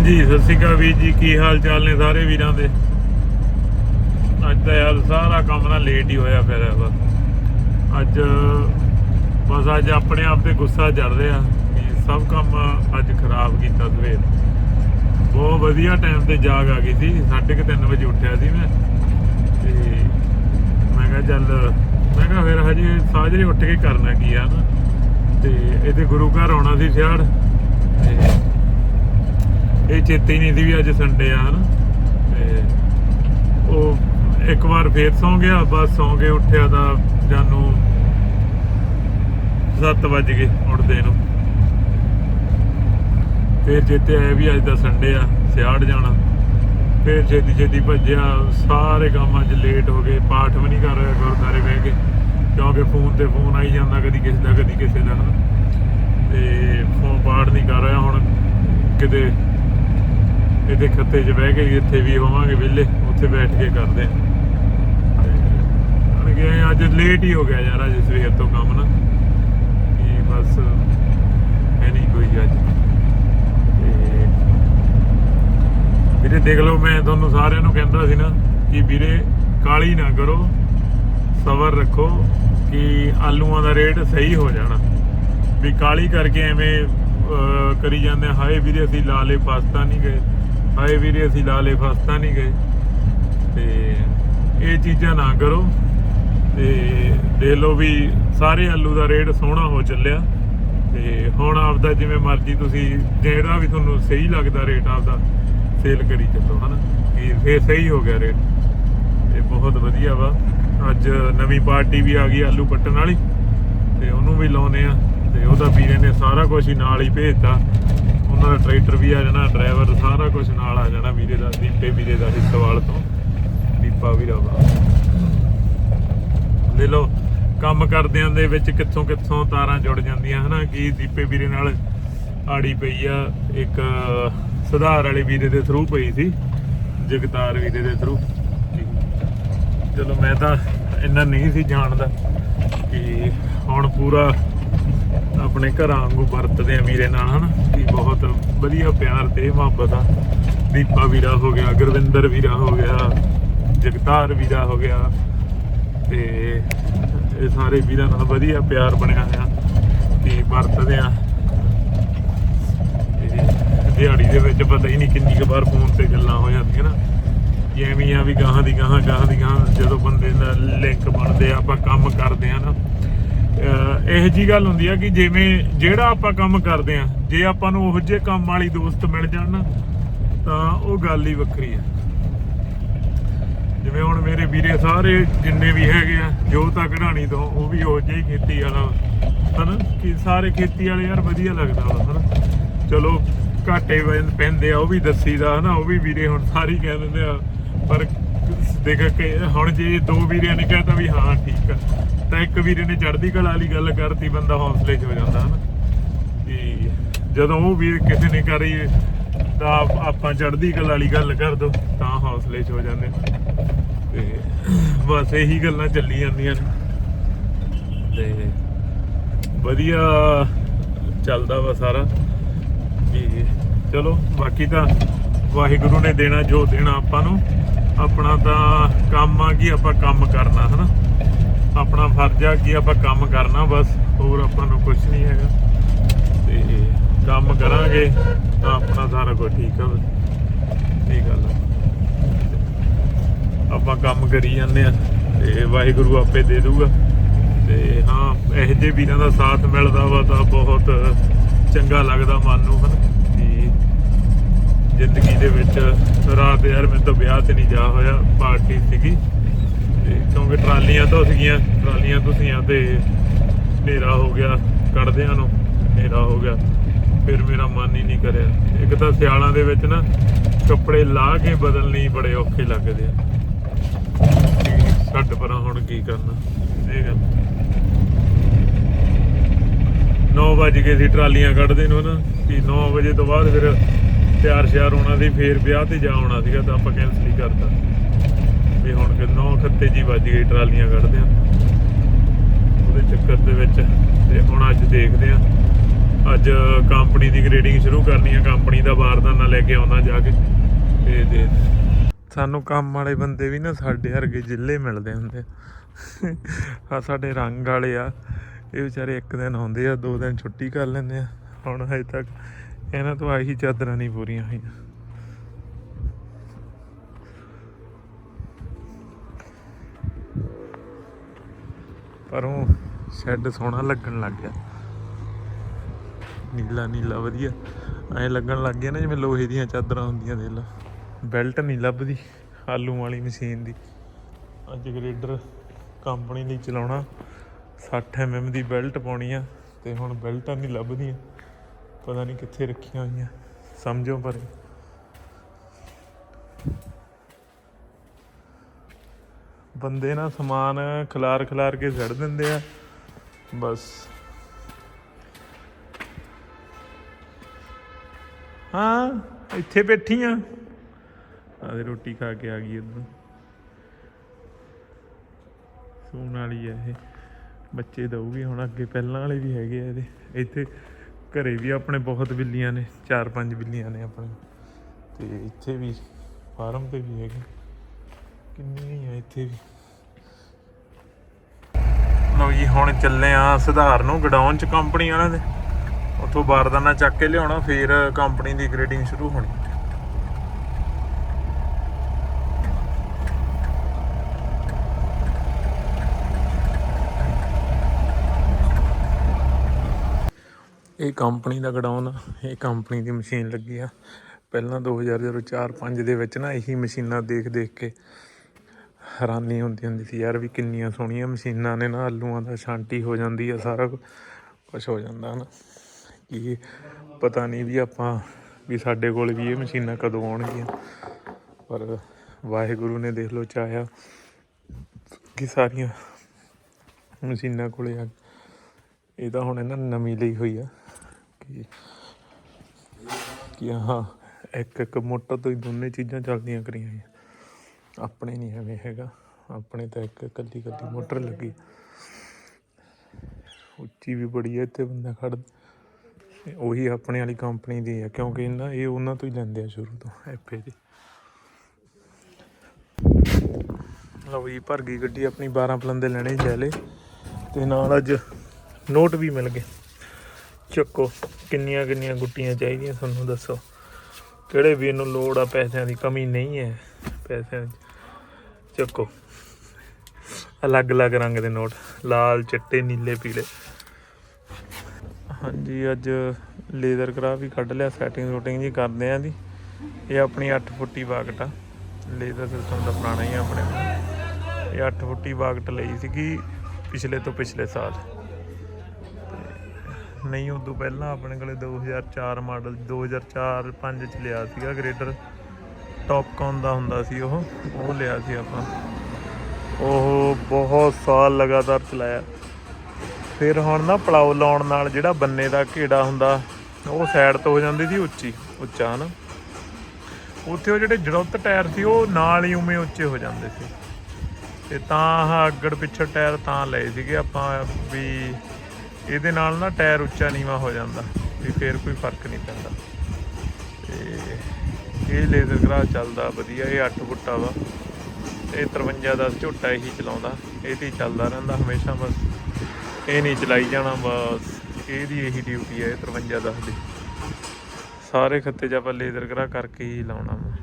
ਹਾਂਜੀ, ਸਤਿ ਸ਼੍ਰੀ ਅਕਾਲ ਵੀਰ ਜੀ, ਕੀ ਹਾਲ ਚਾਲ ਨੇ ਸਾਰੇ ਵੀਰਾਂ ਦੇ? ਅੱਜ ਤਾਂ ਯਾਰ ਸਾਰਾ ਕੰਮ ਨਾ ਲੇਟ ਹੀ ਹੋਇਆ ਫਿਰ ਬਸ ਅੱਜ ਬਸ ਅੱਜ ਆਪਣੇ ਆਪ ਤੇ ਗੁੱਸਾ ਚੜ ਰਿਹਾ ਵੀ ਸਭ ਕੰਮ ਅੱਜ ਖਰਾਬ ਕੀਤਾ ਸਵੇਰ। ਬਹੁਤ ਵਧੀਆ ਟਾਈਮ ਤੇ ਜਾਗ ਆ ਗਈ ਸੀ 3:30 ਵਜੇ ਉੱਠਿਆ ਸੀ ਮੈਂ। ਤੇ ਮੈਂ ਕਿਹਾ ਚੱਲ, ਮੈਂ ਕਿਹਾ ਫਿਰ ਹਜੇ ਸਾਜਰੇ ਉੱਠ ਕੇ ਕਰਨਾ ਕੀ ਆ ਨਾ। ਤੇ ਇਹਦੇ ਗੁਰੂ ਘਰ ਆਉਣਾ ਸੀ ਸਿਆੜ। ਤੇ ਇਹ ਚੇਤੇ ਹੀ ਨਹੀਂ ਸੀ ਵੀ ਅੱਜ ਸੰਡੇ ਆ, ਹਨ? ਤੇ ਉਹ ਇੱਕ ਵਾਰ ਫੇਰ ਸੌਂ ਗਿਆ, ਬਸ ਸੌਂ ਕੇ ਉੱਠਿਆ ਤਾਂ ਜਾਨੂੰ 7 ਵਜ ਗਏ ਉੱਠਦੇ ਨੂੰ। ਫੇਰ ਚੇਤੇ ਆਇਆ ਵੀ ਅੱਜ ਦਾ ਸੰਡੇ ਆ, ਸਿਆੜ ਜਾਣਾ। ਫੇਰ ਛੇਤੀ ਛੇਤੀ ਭੱਜਿਆ, ਸਾਰੇ ਕੰਮ ਅੱਜ ਲੇਟ ਹੋ ਗਏ, ਪਾਠ ਵੀ ਨਹੀਂ ਕਰ ਰਿਹਾ ਗੁਰਦਾਰੇ ਬਹਿ ਕੇ, ਕਿਉਂਕਿ ਫੋਨ ਤੇ ਫੋਨ ਆਈ ਜਾਂਦਾ ਕਦੀ ਕਿਸੇ ਦਾ, ਕਦੀ ਕਿਸੇ ਦਾ, ਹਨਾ? ਤੇ ਫੋਨ ਪਾਠ ਨਹੀਂ ਕਰ ਰਿਹਾ ਹੁਣ ਕਿਤੇ। ਇਹਦੇ ਖੱਤੇ 'ਚ ਬਹਿ ਕੇ ਇੱਥੇ ਵੀ ਹੋਵਾਂਗੇ ਵਿਹਲੇ ਉੱਥੇ ਬੈਠ ਕੇ ਕਰਦੇ ਹਾਂ। ਗਏ ਅੱਜ ਲੇਟ ਹੀ ਹੋ ਗਿਆ ਯਾਰ ਅੱਜ ਸਵੇਰ ਤੋਂ ਕੰਮ ਨਾ। ਇਹ ਬਸ ਹੈ ਨਹੀਂ ਕੋਈ ਅੱਜ। ਤੇ ਵੀਰੇ ਦੇਖ ਲਓ ਮੈਂ ਤੁਹਾਨੂੰ ਸਾਰਿਆਂ ਨੂੰ ਕਹਿੰਦਾ ਸੀ ਨਾ ਕਿ ਵੀਰੇ ਕਾਲੀ ਨਾ ਕਰੋ ਸਬਰ ਰੱਖੋ ਕਿ ਆਲੂਆਂ ਦਾ ਰੇਟ ਸਹੀ ਹੋ ਜਾਣਾ। ਵੀ ਕਾਲੀ ਕਰਕੇ ਐਵੇਂ ਕਰੀ ਜਾਂਦੇ ਆ, ਹਾਏ ਵੀਰੇ ਅਸੀਂ ਲਾ ਲਾਲੇ ਪਾਸਤਾ ਨਹੀਂ ਗਏ। ਹਾਏ ਵੀਰੇ, ਅਸੀਂ ਲਾਲੇ ਫਸਤਾ ਨਹੀਂ ਗਏ। ਤੇ ਇਹ ਚੀਜ਼ਾਂ ਨਾ ਕਰੋ। ਤੇ ਦੇ ਲਓ ਵੀ ਸਾਰੇ ਆਲੂ ਦਾ ਰੇਟ ਸੋਹਣਾ ਹੋ ਚੱਲਿਆ। ਤੇ ਹੁਣ ਆਪਦਾ ਜਿਵੇਂ ਮਰਜ਼ੀ ਤੁਸੀਂ, ਜਿਹੜਾ ਵੀ ਤੁਹਾਨੂੰ ਸਹੀ ਲੱਗਦਾ ਰੇਟ ਆਪਦਾ ਸੇਲ ਕਰੀ ਚੱਲੋ, ਹਨਾ? ਕਿ ਫੇਰ ਸਹੀ ਹੋ ਗਿਆ ਰੇਟ। ਇਹ ਬਹੁਤ ਵਧੀਆ ਵਾ। ਅੱਜ ਨਵੀਂ ਪਾਰਟੀ ਵੀ ਆ ਗਈ ਆਲੂ ਪੱਟਣ ਵਾਲੀ। ਤੇ ਉਹਨੂੰ ਵੀ ਲਾਉਨੇ ਆ। ਤੇ ਉਹਦਾ ਵੀਰੇ ਨੇ ਸਾਰਾ ਕੁਝ ਹੀ ਨਾਲ ਹੀ ਭੇਜਤਾ। ਉਹਨਾਂ ਦਾ ਟਰੈਕਟਰ ਵੀ ਆ ਜਾਣਾ, ਡਰਾਈਵਰ ਸਾਰਾ ਕੁਝ ਨਾਲ ਆ ਜਾਣਾ, ਵੀਰੇ ਦਾ, ਦੀਪੇ ਵੀਰੇ ਦਾ ਹਿੱਸਵਾਲ ਤੋਂ, ਦੀਪਾ ਵੀਰਾ ਵਾ ਲੈ ਲਓ, ਕੰਮ ਕਰਦਿਆਂ ਦੇ ਵਿੱਚ ਕਿੱਥੋਂ ਕਿੱਥੋਂ ਤਾਰਾਂ ਜੁੜ ਜਾਂਦੀਆਂ, ਹਨਾ, ਕਿ ਦੀਪੇ ਵੀਰੇ ਨਾਲ ਆੜੀ ਪਈ ਆ, ਇੱਕ ਸੁਧਾਰ ਵਾਲੇ ਵੀਰੇ ਦੇ ਥਰੂ ਪਈ ਸੀ, ਜਗਤਾਰ ਵੀਰੇ ਦੇ ਥਰੂ ਚਲੋ, ਮੈਂ ਤਾਂ ਇੰਨਾ ਨਹੀਂ ਸੀ ਜਾਣਦਾ ਕਿ ਹੁਣ ਪੂਰਾ ਆਪਣੇ ਘਰਾਂ ਵਾਂਗੂ ਵਰਤਦੇ ਆ ਵੀਰੇ ਨਾਲ, ਹਨਾ? ਕਿ ਬਹੁਤ ਵਧੀਆ ਪਿਆਰ ਤੇ ਮੁਹੱਬਤ ਆ। ਦੀਪਾ ਵੀਰਾ ਹੋ ਗਿਆ, ਗੁਰਵਿੰਦਰ ਵੀਰਾ ਹੋ ਗਿਆ, ਜਗਤਾਰ ਵੀਰਾ ਹੋ ਗਿਆ। ਤੇ ਇਹ ਸਾਰੇ ਵੀਰਾਂ ਨਾਲ ਵਧੀਆ ਪਿਆਰ ਬਣਿਆ ਹੋਇਆ ਕਿ ਵਰਤਦੇ ਆ। ਤੇ ਦਿਹਾੜੀ ਦੇ ਵਿੱਚ ਪਤਾ ਹੀ ਨਹੀਂ ਕਿੰਨੀ ਕੁ ਵਾਰ ਫੋਨ ਤੇ ਗੱਲਾਂ ਹੋ ਜਾਂਦੀਆਂ ਨਾ। ਐਵੇਂ ਆ ਵੀ ਗਾਹਾਂ ਦੀ ਗਾਹਾਂ ਗਾਹਾਂ ਦੀ ਗਾਹਾਂ ਜਦੋਂ ਬੰਦੇ ਨਾਲ ਲਿੰਕ ਬਣਦੇ ਆ, ਆਪਾਂ ਕੰਮ ਕਰਦੇ ਆ ਨਾ ਇਹੋ ਜੀ ਗੱਲ ਹੁੰਦੀ ਆ ਕਿ ਜਿਵੇਂ ਜਿਹੜਾ ਆਪਾਂ ਕੰਮ ਕਰਦੇ ਆ, ਜੇ ਆਪਾਂ ਨੂੰ ਉਹੋ ਜਿਹੇ ਕੰਮ ਵਾਲੀ ਦੋਸਤ ਮਿਲ ਜਾਣ ਨਾ ਤਾਂ ਉਹ ਗੱਲ ਹੀ ਵੱਖਰੀ ਆ। ਜਿਵੇਂ ਹੁਣ ਮੇਰੇ ਵੀਰੇ ਸਾਰੇ ਜਿੰਨੇ ਵੀ ਹੈਗੇ ਆ, ਜੋ ਤਾਂ ਕਢਾਣੀ ਤੋਂ, ਉਹ ਵੀ ਉਹ ਜਿਹੀ ਖੇਤੀ ਵਾਲਾ ਹਨਾ, ਕਿ ਸਾਰੇ ਖੇਤੀ ਵਾਲੇ ਯਾਰ ਵਧੀਆ ਲੱਗਦਾ ਵਾ, ਹਨਾ। ਚਲੋ, ਘਾਟੇ ਪੈਂਦੇ ਆ, ਉਹ ਵੀ ਦੱਸੀਦਾ, ਹਨਾ, ਉਹ ਵੀ ਵੀਰੇ ਹੁਣ ਸਾਰੀ ਕਹਿ ਦਿੰਦੇ ਆ, ਪਰ ਦੇਖ ਕੇ ਹੁਣ ਜੇ ਦੋ ਵੀਰਿਆਂ ਨੇ ਕਹਿਤਾ ਵੀ ਹਾਂ, ਠੀਕ ਆ। ਤਾਂ ਇੱਕ ਵੀਰੇ ਨੇ ਚੜ੍ਹਦੀ ਕਲਾ ਵਾਲੀ ਗੱਲ ਕਰਤੀ, ਬੰਦਾ ਹੌਸਲੇ 'ਚ ਹੋ ਜਾਂਦਾ ਹਨਾ। ਕਿ ਜਦੋਂ ਉਹ ਵੀਰ ਕਿਸੇ ਨੇ ਕਰੀ, ਤਾਂ ਆਪਾਂ ਚੜ੍ਹਦੀ ਕਲਾ ਵਾਲੀ ਗੱਲ ਕਰ ਦੋ, ਤਾਂ ਹੌਸਲੇ 'ਚ ਹੋ ਜਾਂਦੇ ਆ। ਤੇ ਬਸ ਇਹੀ ਗੱਲਾਂ ਚੱਲੀ ਜਾਂਦੀਆਂ ਨੇ। ਤੇ ਵਧੀਆ ਚੱਲਦਾ ਵਾ ਸਾਰਾ। ਵੀ ਚਲੋ, ਬਾਕੀ ਤਾਂ ਵਾਹਿਗੁਰੂ ਨੇ ਦੇਣਾ ਜੋ ਦੇਣਾ ਆਪਾਂ ਨੂੰ। ਆਪਣਾ ਤਾਂ ਕੰਮ ਆ ਕਿ ਆਪਾਂ ਕੰਮ ਕਰਨਾ, ਹਨਾ। ਆਪਣਾ ਫਰਜ਼ ਆ ਕਿ ਆਪਾਂ ਕੰਮ ਕਰਨਾ, ਬਸ ਹੋਰ ਆਪਾਂ ਨੂੰ ਕੁਝ ਨਹੀਂ ਹੈਗਾ। ਤੇ ਕੰਮ ਕਰਾਂਗੇ ਤਾਂ ਆਪਣਾ ਸਾਰਾ ਕੁਝ ਠੀਕ ਆ ਬਸ। ਇਹ ਗੱਲ ਆ। ਆਪਾਂ ਕੰਮ ਕਰੀ ਜਾਂਦੇ ਆ ਤੇ ਵਾਹਿਗੁਰੂ ਆਪੇ ਦੇ ਦੂਗਾ ਤੇ ਹਾਂ, ਇਹੋ ਜਿਹੇ ਵੀਰਾਂ ਦਾ ਸਾਥ ਮਿਲਦਾ ਵਾ ਤਾਂ ਬਹੁਤ ਚੰਗਾ ਲੱਗਦਾ ਮਨ ਨੂੰ, ਹਨ? ਕਿ ਜ਼ਿੰਦਗੀ ਦੇ ਵਿੱਚ ਰਾਤ ਯਾਰ ਮੈਨੂੰ ਤਾਂ ਵਿਆਹ ਤੇ ਨਹੀਂ ਜਾ ਹੋਇਆ, ਪਾਰਟੀ ਸੀਗੀ। ਤੇ ਕਿਉਂਕਿ ਟਰਾਲੀਆਂ ਤੋਂ ਸੀਗੀਆਂ, ਟਰਾਲੀਆਂ ਤੋਂ ਤੇ ਹਨੇਰਾ ਹੋ ਗਿਆ, ਕੱਢਦਿਆਂ ਨੂੰ ਹਨੇਰਾ ਹੋ ਗਿਆ। ਫਿਰ ਮੇਰਾ ਮਨ ਹੀ ਨਹੀਂ ਕਰਿਆ। ਇੱਕ ਤਾਂ ਸਿਆਲਾਂ ਦੇ ਵਿੱਚ ਨਾ ਕੱਪੜੇ ਲਾ ਕੇ ਬਦਲਣੀ ਬੜੇ ਔਖੇ ਲੱਗਦੇ ਆ। ਛੱਡ ਪਰਾਂ ਹੁਣ ਕੀ ਕਰਨਾ, ਇਹ ਗੱਲ। 9 ਵਜੇ ਕੇ ਸੀ ਟਰਾਲੀਆਂ ਕੱਢਦੇ ਨੂੰ ਨਾ ਕਿ 9 ਵਜੇ ਤੋਂ ਬਾਅਦ ਫਿਰ ਤਿਆਰ ਸ਼ਿਆਰ ਹੋਣਾ ਸੀ, ਫੇਰ ਵਿਆਹ ਤੇ ਜਾ ਆਉਣਾ ਸੀਗਾ ਤਾਂ ਆਪਾਂ ਕੈਨਸਲ ਹੀ ਕਰਤਾ। ਵੀ ਹੁਣ ਕਿ 9 ਖੱਤੇ ਜੀ ਵੱਜ ਗਈ ਟਰਾਲੀਆਂ ਕੱਢਦੇ ਆ ਉਹਦੇ ਚੱਕਰ ਦੇ ਵਿੱਚ ਤੇ ਹੁਣ ਅੱਜ ਦੇਖਦੇ ਆ ਅੱਜ ਕੰਪਨੀ ਦੀ ਗ੍ਰੇਡਿੰਗ ਸ਼ੁਰੂ ਕਰਨੀ ਆ, ਕੰਪਨੀ ਦਾ ਬਾਰਦਾਨਾ ਲੈ ਲੈ ਕੇ ਆਉਣਾ ਜਾ ਕੇ। ਤੇ ਦੇ ਸਾਨੂੰ ਕੰਮ ਵਾਲੇ ਬੰਦੇ ਵੀ ਨਾ ਸਾਡੇ ਵਰਗੇ ਜ਼ਿਲ੍ਹੇ ਮਿਲਦੇ ਹੁੰਦੇ। ਆ ਸਾਡੇ ਰੰਗ ਵਾਲੇ ਆ। ਇਹ ਵਿਚਾਰੇ ਇੱਕ ਦਿਨ ਆਉਂਦੇ ਆ, ਦੋ ਦਿਨ ਛੁੱਟੀ ਕਰ ਲੈਂਦੇ ਆ। ਹੁਣ ਹਜੇ ਤੱਕ ਇਹਨਾਂ ਤੋਂ ਆਹੀ ਚਾਦਰਾਂ ਨਹੀਂ ਪੂਰੀਆਂ ਹੋਈਆਂ। ਪਰ ਉਹ ਸ਼ੈੱਡ ਸੋਹਣਾ ਲੱਗਣ ਲੱਗ ਗਿਆ। ਨੀਲਾ ਨੀਲਾ ਵਧੀਆ। ਐ ਲੱਗਣ ਲੱਗ ਗਿਆ ਨਾ ਜਿਵੇਂ ਲੋਹੇ ਦੀਆਂ ਚਾਦਰਾਂ ਹੁੰਦੀਆਂ, ਦੇਖ ਲਾ। ਬੈਲਟ ਨਹੀਂ ਲੱਭਦੀ ਆਲੂ ਵਾਲੀ ਮਸ਼ੀਨ ਦੀ। ਅੱਜ ਗ੍ਰੇਡਰ ਕੰਪਨੀ ਲਈ ਚਲਾਉਣਾ। 60 mm ਦੀ ਬੈਲਟ ਪਾਉਣੀ ਆ ਤੇ ਹੁਣ ਬੈਲਟਾਂ ਨਹੀਂ ਲੱਭਦੀਆਂ। ਪਤਾ ਨਹੀਂ ਕਿੱਥੇ ਰੱਖੀਆਂ ਹੋਈਆਂ। ਸਮਝੋ ਪਰ ਬੰਦੇ ਨਾ ਸਮਾਨ ਖਿਲਾਰ ਖਿਲਾਰ ਕੇ ਸੜ ਦਿੰਦੇ ਆ। ਬਸ। ਹਾਂ, ਇੱਥੇ ਬੈਠੀ ਆ ਆਦੇ ਰੋਟੀ ਖਾ ਕੇ ਆ ਗਈ ਉਦੋਂ ਸੂਣ ਵਾਲੀ ਆ ਇਹ। ਬੱਚੇ ਦਊਗੀ ਹੁਣ, ਅੱਗੇ ਪਹਿਲਾਂ ਵਾਲੇ ਵੀ ਹੈਗੇ ਆ ਇਹਦੇ। ਇੱਥੇ ਘਰੇ ਵੀ ਆਪਣੇ ਬਹੁਤ ਬਿੱਲੀਆਂ ਨੇ, ਚਾਰ ਪੰਜ ਬਿੱਲੀਆਂ ਨੇ ਆਪਣੇ। ਤੇ ਇੱਥੇ ਵੀ, ਫਾਰਮ ਤੇ ਵੀ ਹੈਗੇ। ਕਿੰਨੀਆਂ ਹੀ ਆ ਇੱਥੇ ਵੀ? ਲਓ ਜੀ, ਹੁਣ ਚੱਲੇ ਆ ਸੁਧਾਰ ਨੂੰ, ਗਡਾਊਨ ਚ ਕੰਪਨੀ ਵਾਲਿਆਂ ਦੇ। ਉੱਥੋਂ ਬਾਰਦਾਨਾ ਚੱਕ ਕੇ ਲਿਆਉਣਾ, ਫਿਰ ਕੰਪਨੀ ਦੀ ਗ੍ਰੇਡਿੰਗ ਸ਼ੁਰੂ ਹੋਣੀ। ਇਹ ਕੰਪਨੀ ਦਾ ਗਡਾਊਨ ਆ, ਇਹ ਕੰਪਨੀ ਦੀ ਮਸ਼ੀਨ ਲੱਗੀ ਆ। ਪਹਿਲਾਂ 2004-5 ਦੇ ਵਿੱਚ ਨਾ ਇਹੀ ਮਸ਼ੀਨਾਂ ਦੇਖ ਦੇਖ ਕੇ ਹੈਰਾਨੀ ਹੁੰਦੀ ਹੁੰਦੀ ਸੀ ਯਾਰ ਵੀ ਕਿੰਨੀਆਂ ਸੋਹਣੀਆਂ ਮਸ਼ੀਨਾਂ ਨੇ ਨਾ, ਆਲੂਆਂ ਦਾ ਛਾਂਟੀ ਹੋ ਜਾਂਦੀ ਆ ਸਾਰਾ ਕੁਝ ਹੋ ਜਾਂਦਾ ਨਾ ਕਿ ਪਤਾ ਨਹੀਂ ਵੀ ਆਪਾਂ, ਵੀ ਸਾਡੇ ਕੋਲ ਵੀ ਇਹ ਮਸ਼ੀਨਾਂ ਕਦੋਂ ਆਉਣਗੀਆਂ। ਪਰ ਵਾਹਿਗੁਰੂ ਨੇ ਦੇਖ ਲੋ ਚਾਹਿਆ ਕਿ ਸਾਰੀਆਂ ਮਸ਼ੀਨਾਂ ਕੋਲੇ ਆ ਇਹ ਤਾਂ ਹੁਣ ਇਹਨਾਂ ਨਵੀਂ ਲਈ ਹੋਈ ਆ ਕਿ ਕਿ ਹਾਂ ਇੱਕ ਇੱਕ ਮੋਟਰ ਤੋਂ ਹੀ ਦੋਨੇ ਚੀਜ਼ਾਂ ਚੱਲਦੀਆਂ ਕਰੀਆਂ ਆਪਣੇ ਨਹੀਂ ਐਵੇਂ ਹੈਗਾ। ਆਪਣੇ ਤਾਂ ਇੱਕ ਕੱਲੀ ਕੱਲੀ ਮੋਟਰ ਲੱਗੀ। ਉੱਚੀ ਵੀ ਬੜੀ ਹੈ ਇੱਥੇ ਬੰਦਾ ਖੜ ਉਹੀ ਆਪਣੇ ਵਾਲੀ ਕੰਪਨੀ ਦੀ ਹੈ ਕਿਉਂਕਿ ਇਹਨਾਂ, ਇਹ ਉਹਨਾਂ ਤੋਂ ਹੀ ਲੈਂਦੇ ਆ ਸ਼ੁਰੂ ਤੋਂ, ਐਫਏ ਦੀ। ਲਓ ਜੀ, ਭਰ ਗਈ ਗੱਡੀ ਆਪਣੀ 12 ਪਲੰਦੇ ਲੈਣੇ ਲੈ ਲੇ ਤੇ ਨਾਲ ਅੱਜ ਨੋਟ ਵੀ ਮਿਲ ਗਏ। ਚੱਕੋ ਕਿੰਨੀਆਂ ਕਿੰਨੀਆਂ ਗੁੱਟੀਆਂ ਚਾਹੀਦੀਆਂ, ਤੁਹਾਨੂੰ ਦੱਸੋ। ਕਿਹੜੇ ਵੀ ਨੂੰ ਲੋੜ ਆ, ਪੈਸਿਆਂ ਦੀ ਕਮੀ ਨਹੀਂ ਹੈ, ਪੈਸਿਆਂ ਦੀ। ਚੱਕੋ। ਅਲੱਗ-ਅਲੱਗ ਰੰਗ ਦੇ ਨੋਟ, ਲਾਲ, ਚਿੱਟੇ, ਨੀਲੇ, ਪੀਲੇ। ਹਾਂਜੀ, ਅੱਜ ਲੇਜ਼ਰ ਕਰਾ ਵੀ ਕੱਢ ਲਿਆ ਸੈਟਿੰਗ ਰੂਟਿੰਗ ਜੀ ਕਰਦੇ ਆਂ ਦੀ ਇਹ ਆਪਣੀ 8 ਫੁੱਟੀ ਬਾਗਟ ਆ। ਲੇਜ਼ਰ ਸਿਸਟਮ ਦਾ ਪੁਰਾਣਾ ਹੀ ਆ ਆਪਣੇ। ਕੋਲ। ਇਹ 8 ਫੁੱਟੀ ਬਾਗਟ ਲਈ ਸੀਗੀ ਪਿਛਲੇ ਤੋਂ ਪਿਛਲੇ ਸਾਲ। ਨਹੀਂ, ਉਦੋਂ ਪਹਿਲਾਂ ਆਪਣੇ ਕੋਲੇ 2004 ਮਾਡਲ 2004 5 ਚ ਲਿਆ ਸੀਗਾ ਗ੍ਰੇਡਰ ਟੌਪਕੌਨ ਦਾ ਹੁੰਦਾ ਸੀ ਉਹ ਉਹ ਲਿਆ ਸੀ ਆਪਾਂ। ਉਹ ਬਹੁਤ ਸਾਲ ਲਗਾਤਾਰ ਚਲਾਇਆ। ਫਿਰ ਹੁਣ ਨਾ ਪਲਾਉ ਲਾਉਣ ਨਾਲ ਜਿਹੜਾ ਬੰਨੇ ਦਾ ਘੇੜਾ ਹੁੰਦਾ, ਉਹ ਸਾਈਡ ਤੋਂ ਹੋ ਜਾਂਦੀ ਸੀ ਉੱਚੀ, ਉੱਚਾ ਨਾ ਉੱਥੇ ਉਹ ਜਿਹੜੇ ਜੜੁੱਤ ਟਾਇਰ ਸੀ, ਉਹ ਨਾਲ ਹੀ ਉਵੇਂ ਉੱਚੇ ਹੋ ਜਾਂਦੇ ਸੀ। ਤੇ ਤਾਂ ਆਹ ਅੱਗੜ ਪਿੱਛੇ ਟਾਇਰ ਤਾਂ ਲਏ ਸੀਗੇ ਆਪਾਂ ਵੀ ਇਹਦੇ ਨਾਲ ਨਾ ਟਾਇਰ ਉੱਚਾ ਨੀਵਾ ਹੋ ਜਾਂਦਾ, ਵੀ ਫੇਰ ਕੋਈ ਫ਼ਰਕ ਨਹੀਂ ਪੈਂਦਾ। ਤੇ ਇਹ ਲੇਜ਼ਰ ਕਰਾ ਚੱਲਦਾ, ਵਧੀਆ, ਇਹ 8 ਫੁੱਟਾ ਵਾ ਇਹ 53 ਦਾ ਝੋਟਾ ਇਹੀ ਚਲਾਉਂਦਾ, ਇਹ ਤੇ ਹੀ ਚੱਲਦਾ ਰਹਿੰਦਾ ਹਮੇਸ਼ਾ ਬਸ। ਇਹ ਨਹੀਂ ਚਲਾਈ ਜਾਣਾ, ਬਸ। ਇਹਦੀ ਇਹੀ ਡਿਊਟੀ ਹੈ ਇਹ 53 10 ਦੀ ਸਾਰੇ ਖੱਤੇ 'ਚ ਆਪਾਂ ਲੇਜ਼ਰ ਕਰਾ ਕਰਕੇ ਹੀ ਲਾਉਣਾ ਵਾ।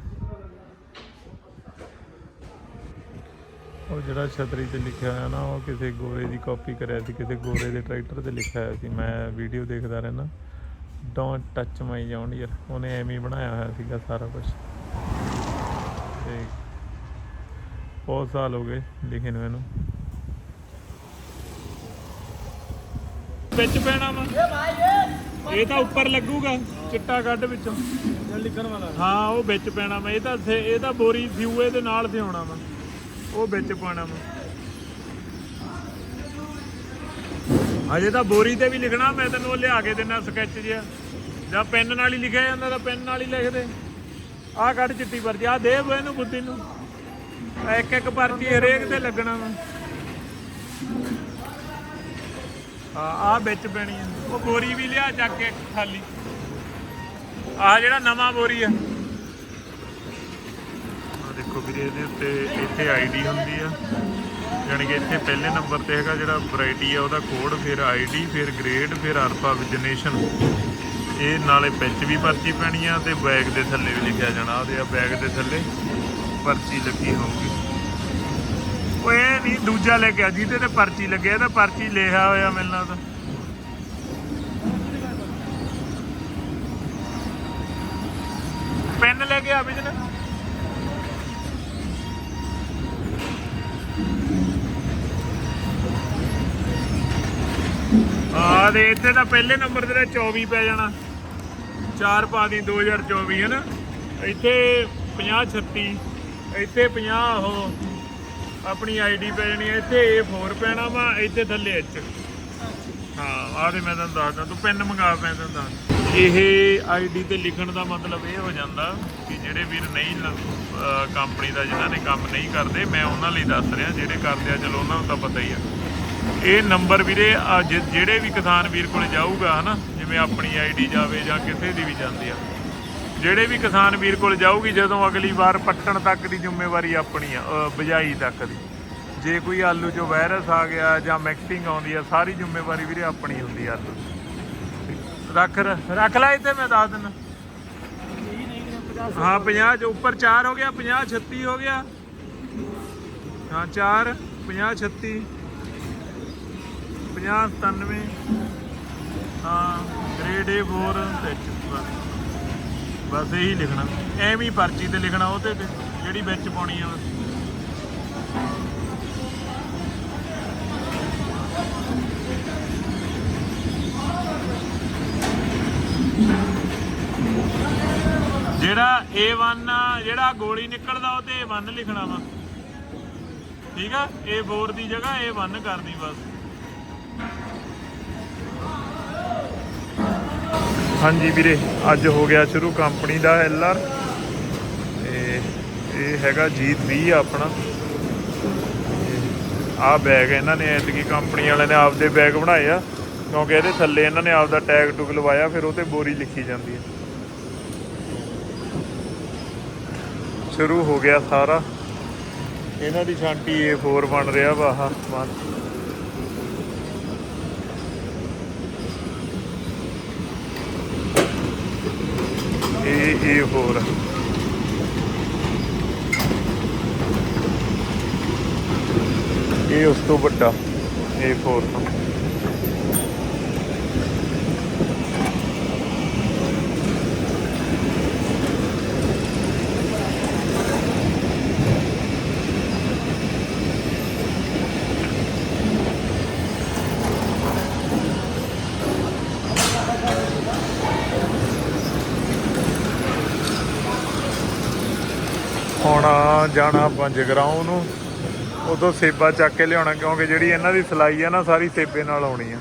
ਉਹ ਜਿਹੜਾ ਛਤਰੀ ਤੇ ਲਿਖਿਆ ਹੋਇਆ ਨਾ, ਉਹ ਕਿਸੇ ਗੋਰੇ ਦੀ ਕਾਪੀ ਕਰਿਆ ਸੀ, ਕਿਸੇ ਗੋਰੇ ਦੇ ਟਰੈਕਟਰ ਤੇ ਲਿਖਿਆ ਹੋਇਆ ਸੀ। ਮੈਂ ਵੀਡੀਓ ਦੇਖਦਾ ਰਹਿਣਾ ਡੋਂਟ ਟੱਚ ਮਾਈ ਜੌਨ ਯਾਰ। ਉਹਨੇ ਐਵੇਂ ਹੀ ਬਣਾਇਆ ਹੋਇਆ ਸੀਗਾ ਸਾਰਾ ਕੁਝ ਤੇ ਬਹੁਤ ਸਾਲ ਹੋ ਗਏ ਲਿਖੇ ਨੂੰ ਇਹਨੂੰ। ਵਿੱਚ ਪੈਣਾ ਵਾ। ਇਹ ਤਾਂ ਉੱਪਰ ਲੱਗੂਗਾ ਚਿੱਟਾ ਕੱਢ ਵਿੱਚੋਂ। ਲਿਖਣ ਵਾਲਾ ਹਾਂ। ਉਹ ਵਿੱਚ ਪੈਣਾ ਵਾ। ਇਹ ਤਾਂ ਸੇ- ਇਹ ਤਾਂ ਬੋਰੀ ਫਿਊਏ ਦੇ ਨਾਲ ਤੇ ਆਉਣਾ ਵਾ। ਉਹ ਵਿੱਚ ਪਾਣਾ ਵਾ। ਅਜੇ ਤਾਂ ਬੋਰੀ ਤੇ ਵੀ ਲਿਖਣਾ ਮੈਂ ਤੈਨੂੰ ਉਹ ਲਿਆ ਕੇ ਦੇਣਾ ਸਕੈਚ ਜਿਹਾ। ਜਾਂ ਪੈਨ ਨਾਲ ਹੀ ਲਿਖਿਆ ਜਾਂਦਾ ਤਾਂ ਪੈਨ ਨਾਲ ਹੀ ਲਿਖ ਆਹ ਕੱਢ ਚਿੱਟੀ ਪਰਚੀ ਆਹ ਦੇ ਬੋ ਇਹਨੂੰ ਬੁੱਧੀ ਨੂੰ। ਇੱਕ ਇੱਕ ਪਰਚੀ ਹਰੇਕ ਤੇ ਲੱਗਣਾ ਵਾ। ਹਾਂ ਵਿੱਚ ਪੈਣੀ ਆ। ਉਹ ਬੋਰੀ ਵੀ ਲਿਆ ਚੱਕ ਕੇ ਖਾਲੀ। ਆ ਜਿਹੜਾ ਨਵਾਂ ਬੋਰੀ ਆ। ਆ ਦੇਖੋ ਵੀਰੇ, ਇਹਦੇ ਉੱਤੇ ਇੱਥੇ ਆਈਡੀ ਹੁੰਦੀ ਆ। ਯਾਨੀ ਕਿ ਇੱਥੇ ਪਹਿਲੇ ਨੰਬਰ ਤੇ ਹੈਗਾ ਜਿਹੜਾ ਵੈਰਾਈਟੀ ਆ, ਉਹਦਾ ਕੋਡ ਫਿਰ ਆਈਡੀ ਫਿਰ ਗ੍ਰੇਡ ਫਿਰ ਅਰਪਾ ਵਿਜਨੇਸ਼ਨ ਇਹ ਨਾਲੇ ਵਿੱਚ ਵੀ ਪਰਚੀ ਪੈਣੀ ਆ ਤੇ ਬੈਗ ਦੇ ਥੱਲੇ ਵੀ ਲਿਖਿਆ ਜਾਣਾ, ਉਹਦੇ ਆ ਬੈਗ ਦੇ ਥੱਲੇ ਪਰਚੀ ਲੱਗੀ ਹੋਊਗੀ। ਓਏ ਨਹੀਂ ਦੂਜਾ ਲੈ ਕੇ ਆ, ਜਿਹਦੇ ਤੇ ਪਰਚੀ ਲੱਗਿਆ ਤਾਂ ਪਰਚੀ ਲਿਖਿਆ ਹੋਇਆ ਮਿਲਣਾ ਤਾਂ। ਪੈਨ ਲੈ ਕੇ ਆ ਬਿਜਨ ਆ ਦੇ ਇੱਥੇ ਤਾਂ ਪਹਿਲੇ ਨੰਬਰ ਤੇ ਤਾਂ 24 ਪੈ ਜਾਣਾ। 4 ਪਾ ਦੀ 2024 ਹੈ ਨਾ? ਇੱਥੇ 50 36 ਇੱਥੇ 50 ਉਹ ਆਪਣੀ ਆਈਡੀ ਪੈ ਜਾਣੀ ਹੈ, ਇੱਥੇ A4 ਪੈਣਾ ਵਾ ਇੱਥੇ ਥੱਲੇ H ਹਾਂ ਆਹ ਤੇ ਮੈਂ ਤੁਹਾਨੂੰ ਦੱਸਦਾ ਤੂੰ ਪੈਨ ਮੰਗਾ ਮੈਂ ਤੁਹਾਨੂੰ ਦੱਸ ਇਹ ਆਈਡੀ ਤੇ ਲਿਖਣ ਦਾ ਮਤਲਬ ਇਹ ਹੋ ਜਾਂਦਾ ਕਿ ਜਿਹੜੇ ਵੀਰ ਨਹੀਂ ਕੰਪਨੀ ਦਾ ਜਿਨ੍ਹਾਂ ਨੇ ਕੰਮ ਨਹੀਂ ਕਰਦੇ ਮੈਂ ਉਹਨਾਂ ਲਈ ਦੱਸ ਰਿਹਾ ਜਿਹੜੇ ਕਰਦੇ ਆ ਚਲੋ ਉਹਨਾਂ ਨੂੰ ਤਾਂ ਪਤਾ ਹੀ ਆ। ਇਹ ਨੰਬਰ ਵੀਰੇ ਆ ਜਿਹੜੇ ਵੀ ਕਿਸਾਨ ਵੀਰ ਕੋਲ ਜਾਊਗਾ ਹਨਾ ਜਿਵੇਂ ਆਪਣੀ ਆਈਡੀ ਜਾਵੇ ਜਾਂ ਕਿਸੇ ਦੀ ਵੀ ਜਾਂਦੀ ਆ। ਜਿਹੜੇ ਵੀ ਕਿਸਾਨ ਵੀਰ ਕੋਲ ਜਾਊਗੀ ਜਦੋਂ ਅਗਲੀ ਵਾਰ ਪੱਟਣ ਤੱਕ ਦੀ ਜ਼ਿੰਮੇਵਾਰੀ ਆਪਣੀ ਆ ਅ, ਤੱਕ ਦੀ। ਜੇ ਕੋਈ ਆਲੂ 'ਚੋਂ ਵਾਇਰਸ ਆ ਗਿਆ ਜਾਂ ਮਿਕਸਿੰਗ ਆਉਂਦੀ ਆ ਸਾਰੀ ਜ਼ਿੰਮੇਵਾਰੀ ਵੀਰੇ ਆਪਣੀ ਹੁੰਦੀ ਆ ਆਲੂ ਰੱਖ ਰੱਖ ਲੈ ਇੱਥੇ ਮੈਂ ਦੱਸ ਦਿੰਦਾ। ਹਾਂ 50 ਚ ਉੱਪਰ 4 ਹੋ ਗਿਆ 50 36 ਹੋ ਗਿਆ। ਹਾਂ 4 50 36 50 97 ਹਾਂ ਗ੍ਰੇਡ A4 ਵਿੱਚ ਬਸ। ਬਸ ਇਹੀ ਲਿਖਣਾ। ਐਵੇਂ ਹੀ ਪਰਚੀ ਤੇ ਲਿਖਣਾ ਉਹ ਤੇ, ਜਿਹੜੀ ਵਿੱਚ ਪਾਉਣੀ ਆ ਬਸ। ਜਿਹੜਾ A1 ਜਿਹੜਾ ਗੋਲੀ ਨਿਕਲਦਾ ਉਹ ਤੇ A1 ਲਿਖਣਾ ਵਾ। ਠੀਕ ਆ? A4 ਦੀ ਜਗ੍ਹਾ A1 ਕਰਦੀ ਬਸ। ਹਾਂਜੀ ਵੀਰੇ, ਅੱਜ ਹੋ ਗਿਆ ਸ਼ੁਰੂ ਕੰਪਨੀ ਦਾ ਐਲਆਰ। ਤੇ ਇਹ ਹੈਗਾ G3 ਆਪਣਾ। ਆ ਬੈਗ ਇਹਨਾਂ ਨੇ, ਐਤਕੀ ਕੰਪਨੀ ਵਾਲਿਆਂ ਨੇ ਆਪਦੇ ਬੈਗ ਬਣਾਏ ਆ। ਕਿਉਂਕਿ ਇਹਦੇ ਥੱਲੇ ਇਹਨਾਂ ਨੇ ਆਪਦਾ ਟੈਗ ਟੁਗ ਲਵਾਇਆ, ਫਿਰ ਉਹ ਤੇ ਬੋਰੀ ਲਿਖੀ ਜਾਂਦੀ ਹੈ ਸ਼ੁਰੂ ਹੋ ਗਿਆ ਸਾਰਾ। ਇਹਨਾਂ ਦੀ ਛਾਂਟੀ A4 ਬਣ ਰਿਹਾ ਵਾ, ਆਹ ਬਣ ਇਹ A4 ਇਹ ਉਸ ਤੋਂ ਵੱਡਾ A4 ਤੋਂ ਹੁਣ ਜਾਣਾ ਆਪਾਂ ਜਗਰਾਉਂ ਨੂੰ। ਉਦੋਂ ਸੇਬਾ ਚੱਕ ਕੇ ਲਿਆਉਣਾ ਕਿਉਂਕਿ ਜਿਹੜੀ ਇਹਨਾਂ ਦੀ ਸਲਾਈ ਆ ਨਾ ਸਾਰੀ ਸੇਬੇ ਨਾਲ ਆਉਣੀ ਆ।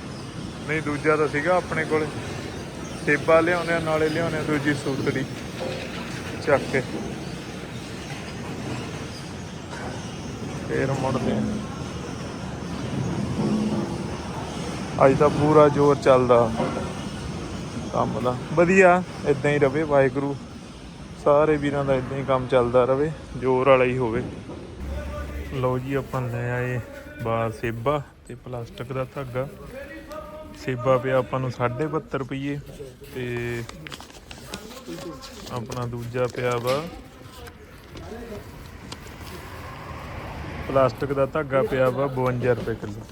ਨਹੀਂ ਦੂਜਾ ਤਾਂ ਸੀਗਾ ਆਪਣੇ ਕੋਲੇ। ਸੇਬਾ ਲਿਆਉਣੇ ਆ, ਨਾਲੇ ਲਿਆਉਣੇ ਆ ਦੂਜੀ ਸੂਤੜੀ ਚੱਕ ਕੇ। ਫੇਰ ਮੁੜਦੇ ਆ। ਅੱਜ ਤਾਂ ਪੂਰਾ ਜ਼ੋਰ ਚੱਲਦਾ। ਕੰਮ ਦਾ। ਵਧੀਆ ਇਦਾਂ ਹੀ ਰਵੇ ਵਾਹਿਗੁਰੂ। ਸਾਰੇ ਵੀਰਾਂ ਦਾ ਇਦਾਂ ਹੀ ਕੰਮ ਚੱਲਦਾ ਰਹੇ ਜੋਰ ਵਾਲਾ ਹੀ ਹੋਵੇ। ਲਓ ਜੀ, ਆਪਾਂ ਲੈ ਆਏ ਬਾਹਰ ਸੇਬਾ ਤੇ ਪਲਾਸਟਿਕ ਦਾ ਧਾਗਾ। ਸੇਬਾ ਪਿਆ ਆਪਾਂ ਨੂੰ 72 ਰੁਪਏ ਤੇ ਆਪਣਾ ਦੂਜਾ ਪਿਆ ਵਾ। ਪਲਾਸਟਿਕ ਦਾ ਧਾਗਾ ਪਿਆ ਵਾ 52 ਰੁਪਏ ਕਿਲੋ।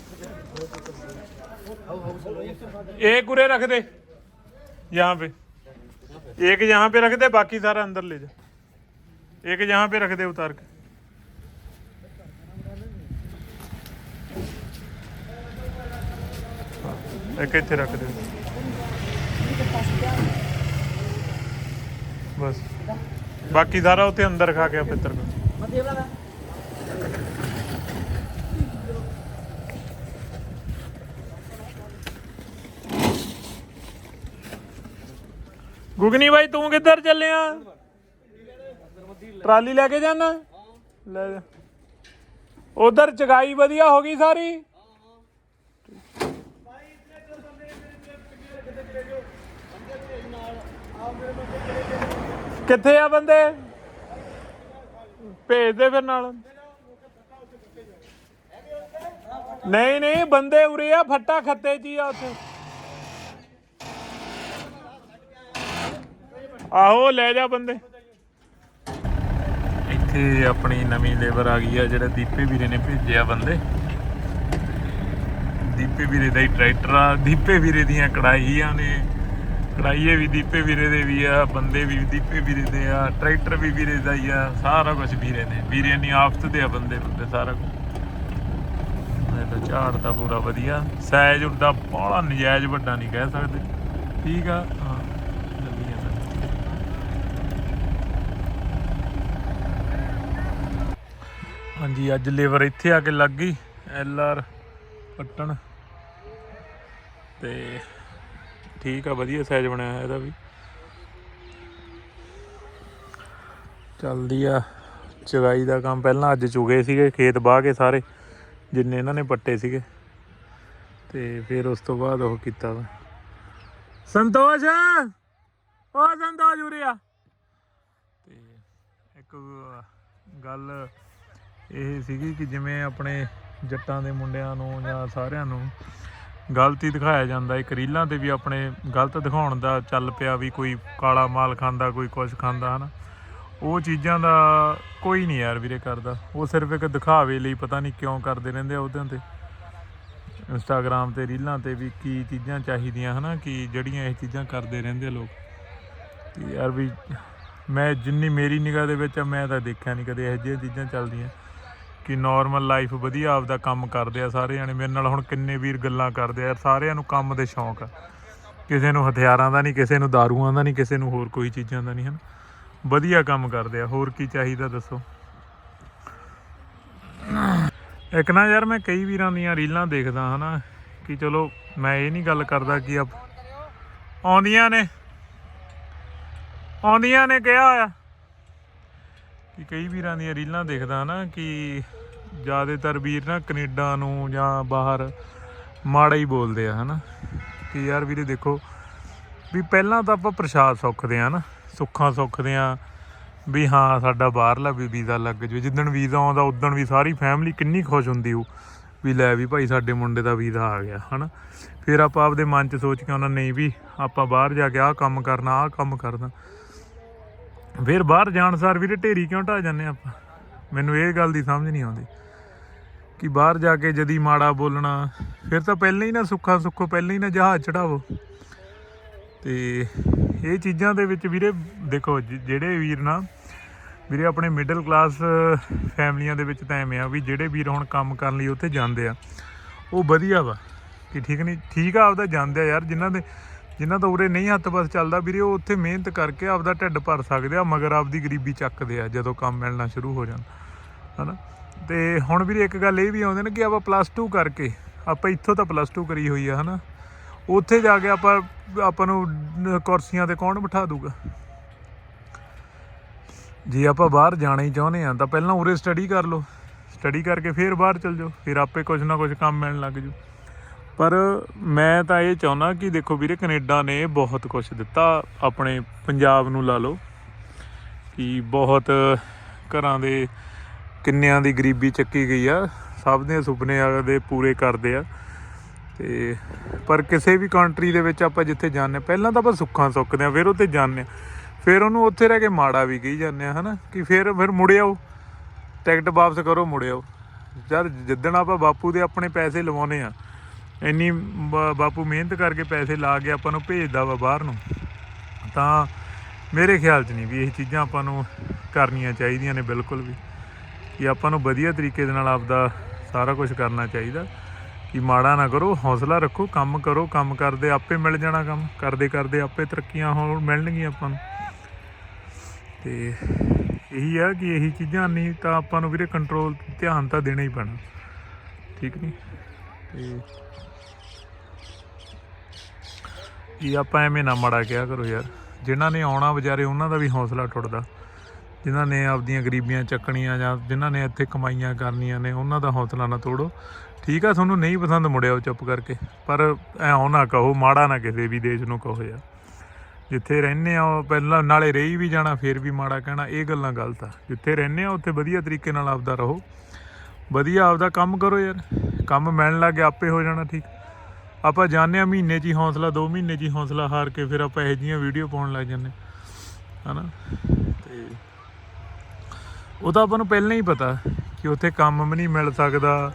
ਇਹ ਕੁਰੇ ਰੱਖ ਦੇ। ਯਹਾਂ ਪੇ। एक यहाँ पे रख दे बाकी सारा अंदर ले जा एक यहाँ पे रख दे उतार के एक इतने रख दे बस बाकी सारा उत्ते अंदर खा के पितर को ਗੁਗਨੀ ਬਾਈ, ਤੂੰ ਕਿੱਧਰ ਚੱਲਿਆ? ਟਰਾਲੀ ਲੈ ਕੇ ਜਾਣਾ? ਲੈ ਜਾ। ਉਧਰ ਚਗਾਈ ਵਧੀਆ ਹੋ ਗਈ ਸਾਰੀ? ਕਿੱਥੇ ਆ ਬੰਦੇ? ਭੇਜ ਦੇ ਫਿਰ ਨਾਲ। ਨਹੀਂ ਨਹੀਂ, ਬੰਦੇ ਉਰੇ ਆ, ਫੱਟਾ ਖੱਤੇ ਜੀ ਆ ਉੱਥੇ। ਆਹੋ, ਲੈ ਜਾ ਬੰਦੇ। ਇੱਥੇ ਆਪਣੀ ਨਵੀਂ ਲੇਬਰ ਆ ਗਈ ਆ, ਜਿਹੜਾ ਦੀਪੇ ਵੀਰੇ ਨੇ ਭੇਜਿਆ ਬੰਦੇ। ਦੀਪੇ ਵੀਰੇ ਦਾ ਹੀ ਟਰੈਕਟਰ ਆ, ਦੀਪੇ ਵੀਰੇ ਦੀਆਂ ਕੜਾਈਆਂ ਨੇ। ਕੜਾਈਏ ਵੀ ਦੀਪੇ ਵੀਰੇ ਦੇ ਵੀ ਆ, ਬੰਦੇ ਵੀ ਦੀਪੇ ਵੀਰੇ ਦੇ ਆ, ਟਰੈਕਟਰ ਵੀ ਵੀਰੇ ਦਾ ਹੀ ਆ, ਸਾਰਾ ਕੁਝ ਵੀਰੇ ਨੇ। ਵੀਰੇ ਨਹੀਂ ਆਫਤ ਦੇ ਆ ਬੰਦੇ ਬੰਦੇ ਸਾਰਾ ਕੁਝ ਮੈਂ ਤਾਂ ਝਾੜ ਤਾਂ ਪੂਰਾ ਵਧੀਆ। ਸਾਈਜ਼ ਉਹਦਾ ਬਾਹਲਾ ਨਜਾਇਜ਼ ਵੱਡਾ ਨਹੀਂ ਕਹਿ ਸਕਦੇ। ਠੀਕ ਆ? ਹਾਂ ਲੱਗੀ ਜਾਂਦਾ ਹਾਂਜੀ, ਅੱਜ ਲੇਬਰ ਇੱਥੇ ਆ ਕੇ ਲੱਗ ਗਈ, ਐਲ ਆਰ ਪੱਟਣ। ਤੇ ਠੀਕ ਆ, ਵਧੀਆ ਸਾਈਜ਼ ਬਣਿਆ ਹੋਇਆ ਇਹਦਾ ਵੀ। ਚੱਲਦੀ ਆ, ਚੁਗਾਈ ਦਾ ਕੰਮ। ਪਹਿਲਾਂ ਅੱਜ ਚੁਗੇ ਸੀਗੇ, ਖੇਤ ਬਾਹ ਕੇ ਸਾਰੇ, ਜਿੰਨੇ ਇਹਨਾਂ ਨੇ ਪੱਟੇ ਸੀਗੇ। ਤੇ ਫਿਰ ਉਸ ਤੋਂ ਬਾਅਦ ਉਹ ਕੀਤਾ ਵਾ। ਸੰਤੋਸ਼! ਓ ਸੰਤੋਸ਼ ਉਰਿਆ ਤੇ ਇੱਕ ਗੱਲ ਇਹ ਸੀਗੀ ਕਿ ਜਿਵੇਂ ਆਪਣੇ ਜੱਟਾਂ ਦੇ ਮੁੰਡਿਆਂ ਨੂੰ ਜਾਂ ਸਾਰਿਆਂ ਨੂੰ ਗਲਤੀ ਦਿਖਾਇਆ ਜਾਂਦਾ, ਇੱਕ ਰੀਲਾਂ ਤੇ ਵੀ ਆਪਣੇ ਗਲਤ ਦਿਖਾਉਣ ਦਾ ਚੱਲ ਪਿਆ ਵੀ ਕੋਈ ਕਾਲਾ ਮਾਲ ਖਾਂਦਾ, ਕੋਈ ਕੁਛ ਖਾਂਦਾ, ਹਨਾ। ਉਹ ਚੀਜ਼ਾਂ ਦਾ ਕੋਈ ਨਹੀਂ ਯਾਰ ਵੀਰੇ ਕਰਦਾ। ਉਹ ਸਿਰਫ ਇੱਕ ਦਿਖਾਵੇ ਲਈ ਪਤਾ ਨਹੀਂ ਕਿਉਂ ਕਰਦੇ ਰਹਿੰਦੇ ਆ ਉਹਦਿਆਂ ਤੇ। ਇੰਸਟਾਗ੍ਰam ਤੇ, ਰੀਲਾਂ ਤੇ ਵੀ ਕੀ ਚੀਜ਼ਾਂ ਚਾਹੀਦੀਆਂ, ਹਨਾ, ਕਿ ਜਿਹੜੀਆਂ ਇਹ ਚੀਜ਼ਾਂ ਕਰਦੇ ਰਹਿੰਦੇ ਆ ਲੋਕ। ਤੇ ਯਾਰ ਵੀ ਮੈਂ ਜਿੰਨੀ ਮੇਰੀ ਨਿਗਾਹ ਦੇ ਵਿੱਚ ਆ, ਮੈਂ ਤਾਂ ਦੇਖਿਆ ਨਹੀਂ ਕਦੇ ਇਹੋ ਜਿਹੀਆਂ ਚੀਜ਼ਾਂ ਚੱਲਦੀਆਂ। ਕਿ ਨਾਰਮਲ ਲਾਈਫ ਵਧੀਆ ਆਪਦਾ ਕੰਮ ਕਰਦੇ ਆ ਸਾਰੇ ਜਾਣੇ। ਮੇਰੇ ਨਾਲ ਹੁਣ ਕਿੰਨੇ ਵੀਰ ਗੱਲਾਂ ਕਰਦੇ ਆ। ਸਾਰਿਆਂ ਨੂੰ ਕੰਮ ਦੇ ਸ਼ੌਂਕ ਆ। ਕਿਸੇ ਨੂੰ ਹਥਿਆਰਾਂ ਦਾ ਨਹੀਂ, ਕਿਸੇ ਨੂੰ ਦਾਰੂਆਂ ਦਾ ਨਹੀਂ, ਕਿਸੇ ਨੂੰ ਹੋਰ ਕੋਈ ਚੀਜ਼ਾਂ ਦਾ ਨਹੀਂ, ਹਨ? ਵਧੀਆ ਕੰਮ ਕਰਦੇ ਆ। ਹੋਰ ਕੀ ਚਾਹੀਦਾ ਦੱਸੋ? ਇੱਕ ਨਾ ਯਾਰ ਮੈਂ ਕਈ ਵੀਰਾਂ ਦੀਆਂ ਰੀਲਾਂ ਦੇਖਦਾ, ਹਨਾ? ਕਿ ਚਲੋ ਮੈਂ ਇਹ ਨਹੀਂ ਗੱਲ ਕਰਦਾ ਕਿ ਆਪ ਆਉਂਦੀਆਂ ਨੇ। ਆਉਂਦੀਆਂ ਨੇ, ਕਿਹਾ ਆ ਕਿ ਕਈ ਵੀਰਾਂ ਦੀਆਂ ਰੀਲਾਂ ਦੇਖਦਾ ਨਾ ਕਿ ਜ਼ਿਆਦਾਤਰ ਵੀਰ ਨਾ ਕੈਨੇਡਾ ਨੂੰ ਜਾਂ ਬਾਹਰ ਮਾੜਾ ਹੀ ਬੋਲਦੇ ਆ, ਹਨਾ? ਕਿ ਯਾਰ ਵੀਰੇ ਦੇਖੋ, ਵੀ ਪਹਿਲਾਂ ਤਾਂ ਆਪਾਂ ਪ੍ਰਸ਼ਾਦ ਸੁੱਖਦੇ ਆ ਨਾ, ਸੁੱਖਾਂ ਸੁੱਖਦੇ ਆ ਵੀ ਹਾਂ, ਸਾਡਾ ਬਾਹਰਲਾ ਵੀ ਵੀਜ਼ਾ ਲੱਗ ਜਵੇ ਜਿੱਦਣ ਵੀਜ਼ਾ ਆਉਂਦਾ ਉਦਣ ਵੀ ਸਾਰੀ ਫੈਮਿਲੀ ਕਿੰਨੀ ਖੁਸ਼ ਹੁੰਦੀ ਉਹ ਵੀ ਲੈ ਵੀ ਭਾਈ ਸਾਡੇ ਮੁੰਡੇ ਦਾ ਵੀਜ਼ਾ ਆ ਗਿਆ, ਹਨਾ? ਫਿਰ ਆਪਾਂ ਆਪਦੇ ਮਨ 'ਚ ਸੋਚ ਕੇ ਉਹਨਾਂ, ਨਹੀਂ ਵੀ ਆਪਾਂ ਬਾਹਰ ਜਾ ਕੇ ਆਹ ਕੰਮ ਕਰਨਾ, ਆਹ ਕੰਮ ਕਰਨਾ। ਫਿਰ ਬਾਹਰ ਜਾਣ ਸਾਰ ਵੀਰੇ ਢੇਰੀ ਕਿਉਂ ਢਾ ਜਾਂਦੇ ਆਪਾਂ? ਮੈਨੂੰ ਇਹ ਗੱਲ ਦੀ ਸਮਝ ਨਹੀਂ ਆਉਂਦੀ ਕਿ ਬਾਹਰ ਜਾ ਕੇ ਜਦੀ ਮਾੜਾ ਬੋਲਣਾ, ਫਿਰ ਤਾਂ ਪਹਿਲਾਂ ਹੀ ਨਾ ਸੁੱਖਾ ਸੁੱਖੋ, ਪਹਿਲਾਂ ਹੀ ਨਾ ਜਹਾਜ਼ ਚੜਾਵੋ। ਤੇ ਇਹ ਚੀਜ਼ਾਂ ਦੇ ਵਿੱਚ ਵੀਰੇ ਦੇਖੋ, ਜ- ਜਿਹੜੇ ਵੀਰ ਨਾ, ਵੀਰੇ ਆਪਣੇ ਮਿਡਲ ਕਲਾਸ ਫੈਮਲੀਆਂ ਦੇ ਵਿੱਚ ਤਾਂ ਐਵੇਂ ਆ ਵੀ ਜਿਹੜੇ ਵੀਰ ਹੁਣ ਕੰਮ ਕਰਨ ਲਈ ਉੱਥੇ ਜਾਂਦੇ ਆ, ਉਹ ਵਧੀਆ ਵਾ। ਕਿ ਠੀਕ ਨਹੀਂ ਠੀਕ ਆ, ਆਪਦਾ ਜਾਂਦੇ ਆ ਯਾਰ, ਜਿਨ੍ਹਾਂ ਦੇ ਜਿਨ੍ਹਾਂ ਦਾ ਉਰੇ ਨਹੀਂ ਹੱਥ ਬਸ ਚੱਲਦਾ ਵੀਰੇ, ਉਹ ਉੱਥੇ ਮਿਹਨਤ ਕਰਕੇ ਆਪਦਾ ਢਿੱਡ ਭਰ ਸਕਦੇ ਆ, ਮਗਰ ਆਪਦੀ ਗਰੀਬੀ ਚੱਕਦੇ ਆ ਜਦੋਂ ਕੰਮ ਮਿਲਣਾ ਸ਼ੁਰੂ ਹੋ ਜਾਂਦਾ, ਹਨਾ? ਤੇ ਹੁਣ ਵੀਰੇ ਇੱਕ ਗੱਲ ਇਹ ਵੀ ਆਉਂਦੀ ਨਾ ਕਿ ਆਪਾਂ ਪਲੱਸ 2 ਕਰਕੇ, ਆਪਾਂ ਇੱਥੋਂ ਤਾਂ ਪਲੱਸ 2 ਕਰੀ ਹੋਈ ਆ, ਹਨਾ? ਉੱਥੇ ਜਾ ਕੇ ਆਪਾਂ ਆਪਾਂ ਨੂੰ ਕੁਰਸੀਆਂ ਤੇ ਕੌਣ ਬਿਠਾ ਦੂਗਾ? ਜੇ ਆਪਾਂ ਬਾਹਰ ਜਾਣਾ ਹੀ ਚਾਹੁੰਦੇ ਆ, ਤਾਂ ਪਹਿਲਾਂ ਉਰੇ ਸਟੱਡੀ ਕਰ ਲਓ। ਸਟੱਡੀ ਕਰਕੇ ਫਿਰ ਬਾਹਰ ਚਲ ਜਾਓ, ਫਿਰ ਆਪੇ ਕੁਝ ਨਾ ਕੁਝ ਕੰਮ ਮਿਲਣ ਲੱਗ ਜੂ। ਪਰ ਮੈਂ ਤਾਂ ਇਹ ਚਾਹੁੰਦਾ ਕਿ ਦੇਖੋ ਵੀਰੇ ਕੈਨੇਡਾ ਨੇ ਬਹੁਤ ਕੁਝ ਦਿੱਤਾ ਆਪਣੇ ਪੰਜਾਬ ਨੂੰ ਲਾ ਲਓ ਕਿ ਬਹੁਤ ਘਰਾਂ ਦੇ ਕਿੰਨਿਆਂ ਦੀ ਗਰੀਬੀ ਚੱਕੀ ਗਈ ਆ ਸਭ ਦੇ ਸੁਪਨੇ ਦੇ ਪੂਰੇ ਕਰਦੇ ਆ। ਤੇ ਪਰ ਕਿਸੇ ਵੀ ਕੰਟਰੀ ਦੇ ਵਿੱਚ ਆਪਾਂ ਜਿੱਥੇ ਜਾਂਦੇ ਹਾਂ, ਪਹਿਲਾਂ ਤਾਂ ਆਪਾਂ ਸੁੱਖਾਂ ਸੁੱਕਦੇ ਆ ਫਿਰ ਉੱਥੇ ਜਾਂਦੇ ਆ। ਫਿਰ ਉਹਨੂੰ ਉੱਥੇ ਰਹਿ ਕੇ ਮਾੜਾ ਵੀ ਕਹੀ ਜਾਂਦੇ ਆ ਹਨਾ? ਕਿ ਫਿਰ ਫਿਰ ਮੁੜ ਆਓ। ਟਿਕਟ ਵਾਪਸ ਕਰੋ ਮੁੜ ਆਓ। ਯਾਰ ਜਿੱਦਣ ਆਪਾਂ ਬਾਪੂ ਦੇ ਆਪਣੇ ਪੈਸੇ ਲਵਾਉਨੇ ਆ ਇੰਨੀ ਬਾ- ਬਾਪੂ ਮਿਹਨਤ ਕਰਕੇ ਪੈਸੇ ਲਾ ਕੇ ਆਪਾਂ ਨੂੰ ਭੇਜਦਾ ਵਾ ਬਾਹਰ ਨੂੰ, ਤਾਂ ਮੇਰੇ ਖਿਆਲ 'ਚ ਨਹੀਂ ਵੀ ਇਹ ਚੀਜ਼ਾਂ ਆਪਾਂ ਨੂੰ ਕਰਨੀਆਂ ਚਾਹੀਦੀਆਂ ਨੇ ਬਿਲਕੁਲ ਵੀ। ਕਿ ਆਪਾਂ ਨੂੰ ਵਧੀਆ ਤਰੀਕੇ ਦੇ ਨਾਲ ਆਪਦਾ ਸਾਰਾ ਕੁਝ ਕਰਨਾ ਚਾਹੀਦਾ, ਕਿ ਮਾੜਾ ਨਾ ਕਰੋ, ਹੌਸਲਾ ਰੱਖੋ, ਕੰਮ ਕਰੋ, ਕੰਮ ਕਰਦੇ ਆਪੇ ਮਿਲ ਜਾਣਾ ਕੰਮ, ਕਰਦੇ ਕਰਦੇ ਆਪੇ ਤਰੱਕੀਆਂ ਹੋਣ, ਮਿਲਣਗੀਆਂ ਆਪਾਂ ਨੂੰ। ਤੇ ਇਹੀ ਆ ਕਿ ਇਹੀ ਚੀਜ਼ਾਂ ਨਹੀਂ ਤਾਂ ਆਪਾਂ ਨੂੰ ਵੀਰੇ ਕੰਟਰੋਲ ਧਿਆਨ ਤਾਂ ਦੇਣਾ ਹੀ ਪੈਣਾ। ਠੀਕ ਨਹੀਂ ਤੇ ਕਿ ਆਪਾਂ ਐਵੇਂ ਨਾ ਮਾੜਾ ਕਿਹਾ ਕਰੋ ਯਾਰ। ਜਿਨ੍ਹਾਂ ਨੇ ਆਉਣਾ ਵਿਚਾਰੇ, ਉਹਨਾਂ ਦਾ ਵੀ ਹੌਸਲਾ ਟੁੱਟਦਾ। ਜਿਨ੍ਹਾਂ ਨੇ ਆਪਦੀਆਂ ਗਰੀਬੀਆਂ ਚੱਕਣੀਆਂ ਜਾਂ ਜਿਨ੍ਹਾਂ ਨੇ ਇੱਥੇ ਕਮਾਈਆਂ ਕਰਨੀਆਂ ਨੇ, ਉਹਨਾਂ ਦਾ ਹੌਸਲਾ ਨਾ ਤੋੜੋ। ਠੀਕ ਆ, ਤੁਹਾਨੂੰ ਨਹੀਂ ਪਸੰਦ ਮੁੜਿਓ ਚੁੱਪ ਕਰਕੇ। ਪਰ ਐ ਨਾ ਕਹੋ, ਮਾੜਾ ਨਾ ਕਿਸੇ ਵੀ ਦੇਸ਼ ਨੂੰ ਕਹੋ ਯਾਰ। ਜਿੱਥੇ ਰਹਿੰਦੇ ਆ, ਉਹ ਪਹਿਲਾਂ ਨਾਲੇ ਰਹੀ ਵੀ ਜਾਣਾ, ਫੇਰ ਵੀ ਮਾੜਾ ਕਹਿਣਾ, ਇਹ ਗੱਲਾਂ ਗਲਤ ਆ। ਜਿੱਥੇ ਰਹਿੰਦੇ ਆ, ਉੱਥੇ ਵਧੀਆ ਤਰੀਕੇ ਨਾਲ ਆਪਦਾ ਰਹੋ। ਵਧੀਆ ਆਪਦਾ ਕੰਮ ਕਰੋ ਯਾਰ। ਕੰਮ ਮਿਲਣ ਲੱਗ ਗਿਆ, ਆਪੇ ਹੋ ਜਾਣਾ ਠੀਕ। ਆਪਾਂ ਜਾਣਦੇ ਆ ਮਹੀਨੇ 'ਚ ਹੀ ਹੌਸਲਾ 2 ਮਹੀਨੇ 'ਚ ਹੀ ਹੌਸਲਾ ਹਾਰ ਕੇ ਫਿਰ ਆਪਾਂ ਇਹੋ ਜਿਹੀਆਂ ਵੀਡੀਓ ਪਾਉਣ ਲੱਗ ਜਾਂਦੇ ਹਨਾ? ਤੇ ਉਹ ਤਾਂ ਆਪਾਂ ਨੂੰ ਪਹਿਲਾਂ ਹੀ ਪਤਾ ਕਿ ਉੱਥੇ ਕੰਮ ਵੀ ਨਹੀਂ ਮਿਲ ਸਕਦਾ,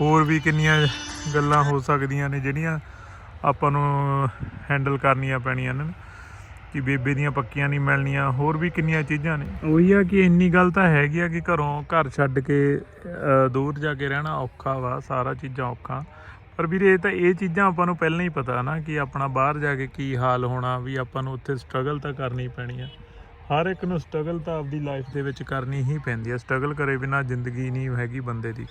ਹੋਰ ਵੀ ਕਿੰਨੀਆਂ ਗੱਲਾਂ ਹੋ ਸਕਦੀਆਂ ਨੇ ਜਿਹੜੀਆਂ ਆਪਾਂ ਨੂੰ ਹੈਂਡਲ ਕਰਨੀਆਂ ਪੈਣੀਆਂ ਨੇ, ਕਿ ਬੇਬੇ ਦੀਆਂ ਪੱਕੀਆਂ ਨਹੀਂ ਮਿਲਣੀਆਂ, ਹੋਰ ਵੀ ਕਿੰਨੀਆਂ ਚੀਜ਼ਾਂ ਨੇ। ਉਹੀ ਆ ਕਿ ਇੰਨੀ ਗੱਲ ਤਾਂ ਹੈਗੀ ਆ ਕਿ ਘਰੋਂ ਘਰ ਛੱਡ ਕੇ ਦੂਰ ਜਾ ਕੇ ਰਹਿਣਾ ਔਖਾ ਵਾ, ਸਾਰਾ ਚੀਜ਼ਾਂ ਔਖਾ। ਪਰ ਵੀਰੇ, ਇਹ ਤਾਂ ਇਹ ਚੀਜ਼ਾਂ ਆਪਾਂ ਨੂੰ ਪਹਿਲਾਂ ਹੀ ਪਤਾ ਨਾ ਕਿ ਆਪਣਾ ਬਾਹਰ ਜਾ ਕੇ ਕੀ ਹਾਲ ਹੋਣਾ, ਵੀ ਆਪਾਂ ਨੂੰ ਉੱਥੇ ਸਟਰਗਲ ਤਾਂ ਕਰਨੀ ਪੈਣੀ ਆ। ਹਰ ਇੱਕ ਨੂੰ ਸਟਰਗਲ ਤਾਂ ਆਪਦੀ ਲਾਈਫ ਦੇ ਵਿੱਚ ਕਰਨੀ ਹੀ ਪੈਂਦੀ ਹੈ ਸਟਰਗਲ ਕਰੇ ਬਿਨਾ ਜ਼ਿੰਦਗੀ ਨਹੀਂ ਹੈਗੀ ਬੰਦੇ ਦੀ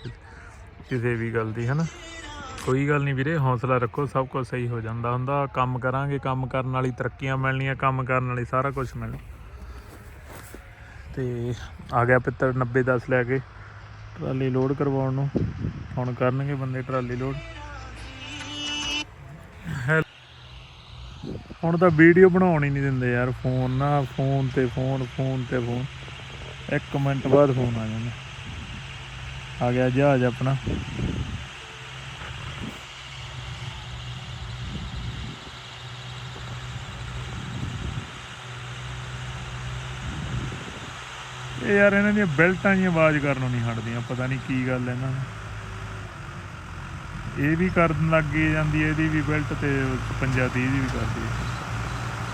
ਕਿਸੇ- ਵੀ ਗੱਲ ਦੀ, ਹਨਾ? ਕੋਈ ਗੱਲ ਨਹੀਂ ਵੀਰੇ, ਹੌਸਲਾ ਰੱਖੋ, ਸਭ ਕੁਝ ਸਹੀ ਹੋ ਜਾਂਦਾ ਹੁੰਦਾ। ਕੰਮ ਕਰਾਂਗੇ, ਕੰਮ ਕਰਨ ਵਾਲੀ ਤਰੱਕੀਆਂ ਮਿਲਣੀਆਂ, ਕੰਮ ਕਰਨ ਵਾਲੀ ਸਾਰਾ ਕੁਝ ਮਿਲਣਾ ਤੇ ਆ ਗਿਆ ਪਿੱਤਰ 90 10 ਲੈ ਕੇ, ਟਰਾਲੀ ਲੋਡ ਕਰਵਾਉਣ ਨੂੰ। ਹੁਣ ਕਰਨਗੇ ਬੰਦੇ ਟਰਾਲੀ ਲੋਡ ਹੁਣ ਤਾਂ ਵੀਡੀਓ ਬਣਾਉਣ ਹੀ ਨਹੀਂ ਦਿੰਦੇ ਯਾਰ, ਫੋਨ ਨਾ, ਫੋਨ ਤੇ ਫੋਨ ਫੋਨ ਤੇ ਫੋਨ। ਇੱਕ ਮਿੰਟ ਬਾਅਦ ਫੋਨ ਆ ਜਾਂਦਾ। ਆ ਗਿਆ ਜਹਾਜ਼ ਆਪਣਾ। ਇਹ ਯਾਰ ਇਹਨਾਂ ਦੀਆਂ ਬੈਲਟਾਂ ਦੀਆਂ ਆਵਾਜ਼ ਕਰਨੋਂ ਨਹੀਂ ਹਟਦੀਆਂ, ਪਤਾ ਨਹੀਂ ਕੀ ਗੱਲ ਹੈ ਇਹਨਾਂ ਨੂੰ ਇਹ ਵੀ ਕਰਨ ਲੱਗ ਗਈ ਜਾਂਦੀ ਹੈ, ਇਹਦੀ ਵੀ ਬੈਲਟ ਤੇ ਪੰਜਾ ਦੀ ਇਹਦੀ ਵੀ ਕਰਦੀ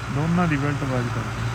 ਦੋਨਾਂ ਦੀ ਬੈਲਟ ਆਵਾਜ਼ ਕਰਦੀ